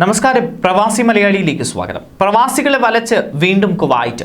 നമസ്കാരം. പ്രവാസി മലയാളിയിലേക്ക് സ്വാഗതം. പ്രവാസികളെ വലച്ച് വീണ്ടും കുവൈറ്റ്.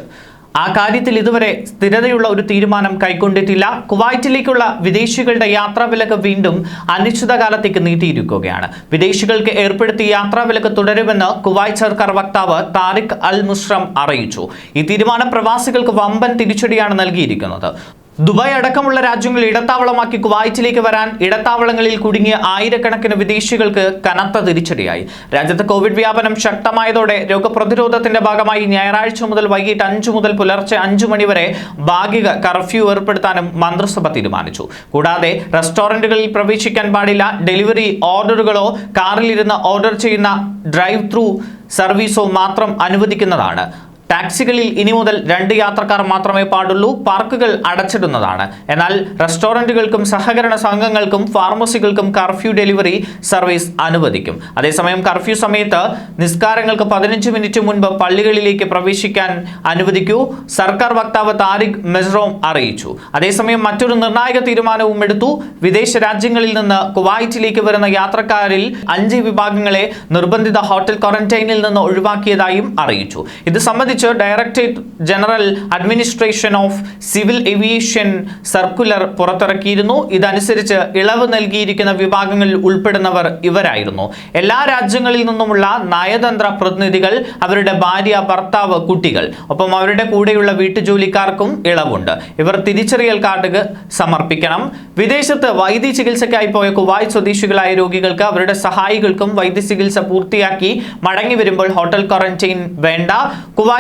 ആ കാര്യത്തിൽ ഇതുവരെ സ്ഥിരതയുള്ള ഒരു തീരുമാനം കൈക്കൊണ്ടിട്ടില്ല. കുവൈറ്റിലേക്കുള്ള വിദേശികളുടെ യാത്രാ വിലക്ക് വീണ്ടും അനിശ്ചിതകാലത്തേക്ക് നീട്ടിയിരിക്കുകയാണ്. വിദേശികൾക്ക് ഏർപ്പെടുത്തിയ യാത്രാ വിലക്ക് തുടരുമെന്ന് കുവൈറ്റ് സർക്കാർ വക്താവ് താരിഖ് അൽ മുസ്രം അറിയിച്ചു. ഈ തീരുമാനം പ്രവാസികൾക്ക് വമ്പൻ തിരിച്ചടിയാണ് നൽകിയിരിക്കുന്നത്. ദുബായ് അടക്കമുള്ള രാജ്യങ്ങൾ ഇടത്താവളമാക്കി കുവൈറ്റിലേക്ക് വരാൻ ഇടത്താവളങ്ങളിൽ കുടുങ്ങിയ ആയിരക്കണക്കിന് വിദേശികൾക്ക് കനത്ത തിരിച്ചടിയായി. രാജ്യത്ത് കോവിഡ് വ്യാപനം ശക്തമായതോടെ രോഗപ്രതിരോധത്തിന്റെ ഭാഗമായി ഞായറാഴ്ച മുതൽ വൈകിട്ട് അഞ്ചു മുതൽ പുലർച്ചെ അഞ്ചു മണിവരെ ഭാഗിക കർഫ്യൂ ഏർപ്പെടുത്താനും മന്ത്രിസഭ തീരുമാനിച്ചു. കൂടാതെ റെസ്റ്റോറന്റുകളിൽ പ്രവേശിക്കാൻ പാടില്ല ഡെലിവറി ഓർഡറുകളോ കാറിലിരുന്ന് ഓർഡർ ചെയ്യുന്ന ഡ്രൈവ് ത്രൂ സർവീസോ മാത്രം അനുവദിക്കുന്നതാണ്. ടാക്സികളിൽ ഇനി മുതൽ രണ്ട് യാത്രക്കാർ മാത്രമേ പാടുള്ളൂ പാർക്കുകൾ അടച്ചിടുന്നതാണ്. എന്നാൽ റെസ്റ്റോറന്റുകൾക്കും സഹകരണ സംഘങ്ങൾക്കും ഫാർമസികൾക്കും കർഫ്യൂ ഡെലിവറി സർവീസ് അനുവദിക്കും. അതേസമയം കർഫ്യൂ സമയത്ത് നിസ്കാരങ്ങൾക്ക് പതിനഞ്ച് മിനിറ്റ് മുൻപ് പള്ളികളിലേക്ക് പ്രവേശിക്കാൻ അനുവദിക്കൂ സർക്കാർ വക്താവ് താരിഖ് മെസ്റോം അറിയിച്ചു. അതേസമയം മറ്റൊരു നിർണായക തീരുമാനവും എടുത്തു. വിദേശ രാജ്യങ്ങളിൽ നിന്ന് കുവൈറ്റിലേക്ക് വരുന്ന യാത്രക്കാരിൽ അഞ്ച് വിഭാഗങ്ങളെ നിർബന്ധിത ഹോട്ടൽ ക്വാറന്റൈനിൽ നിന്ന് ഒഴിവാക്കിയതായും അറിയിച്ചു. ഇത് സംബന്ധിച്ച് directorate general administration of civil aviation circular പുറത്തിറക്കിയിരുന്നു. ഇതനുസരിച്ച് ഇളവ് നൽകിയിരിക്കുന്ന വിഭാഗങ്ങളിൽ ഉൾപ്പെടുന്നവർ ഇവരായിരുന്നു. എല്ലാ രാജ്യങ്ങളിൽ നിന്നുമുള്ള നയതന്ത്ര പ്രതിനിധികൾ അവരുടെ ഭാര്യ ഭർത്താവ് കുട്ടികൾ. ഒപ്പം അവരുടെ കൂടെയുള്ള വീട്ടുജോലിക്കാർക്കും ഇളവുണ്ട്. ഇവർ തിരിച്ചറിയൽ കാർഡ് സമർപ്പിക്കണം. വിദേശത്ത് വൈദ്യ ചികിത്സയ്ക്കായി പോയ കുവായ് സ്വദേശികളായ രോഗികൾക്ക് അവരുടെ സഹായികൾക്കും വൈദ്യ ചികിത്സ പൂർത്തിയാക്കി മടങ്ങി വരുമ്പോൾ ഹോട്ടൽ ക്വാറന്റൈൻ വേണ്ട.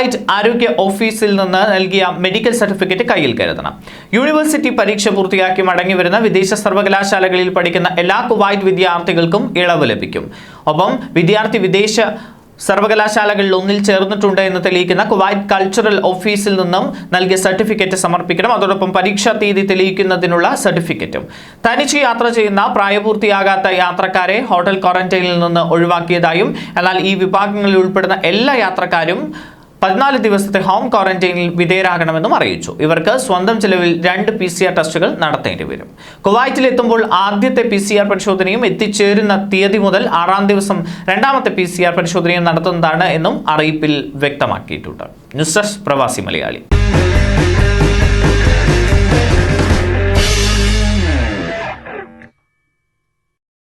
കുവൈറ്റ് ആരോഗ്യ ഓഫീസിൽ നിന്ന് നൽകിയ മെഡിക്കൽ സർട്ടിഫിക്കറ്റ് കയ്യിൽ കരുതണം. യൂണിവേഴ്സിറ്റി പരീക്ഷ പൂർത്തിയാക്കി മടങ്ങി വരുന്ന വിദേശ സർവകലാശാലകളിൽ പഠിക്കുന്ന എല്ലാ കുവൈറ്റ് വിദ്യാർത്ഥികൾക്കും ഇളവ് ലഭിക്കും. ഒപ്പം വിദ്യാർത്ഥി വിദേശ സർവകലാശാലകളിൽ ഒന്നിൽ ചേർന്നിട്ടുണ്ട് എന്ന് തെളിയിക്കുന്ന കുവൈറ്റ് കൾച്ചറൽ ഓഫീസിൽ നിന്നും നൽകിയ സർട്ടിഫിക്കറ്റ് സമർപ്പിക്കണം. അതോടൊപ്പം പരീക്ഷാ തീയതി തെളിയിക്കുന്നതിനുള്ള സർട്ടിഫിക്കറ്റും. തനിച്ച് യാത്ര ചെയ്യുന്ന പ്രായപൂർത്തിയാകാത്ത യാത്രക്കാരെ ഹോട്ടൽ ക്വാറന്റൈനിൽ നിന്ന് ഒഴിവാക്കിയതായും എന്നാൽ ഈ വിഭാഗങ്ങളിൽ ഉൾപ്പെടുന്ന എല്ലാ യാത്രക്കാരും പതിനാല് ദിവസത്തെ ഹോം ക്വാറന്റൈനിൽ വിധേയരാകണമെന്നും അറിയിച്ചു. ഇവർക്ക് സ്വന്തം ചെലവിൽ രണ്ട് പി സി ആർ ടെസ്റ്റുകൾ നടത്തേണ്ടി വരും. കുവൈറ്റിൽ എത്തുമ്പോൾ ആദ്യത്തെ പി സി ആർ പരിശോധനയും എത്തിച്ചേരുന്ന തീയതി മുതൽ ആറാം ദിവസം രണ്ടാമത്തെ പി സി ആർ പരിശോധനയും നടത്തുന്നതാണ് എന്നും അറിയിപ്പിൽ വ്യക്തമാക്കിയിട്ടുണ്ട്. ന്യൂസ് ഡെസ്ക് പ്രവാസി മലയാളി.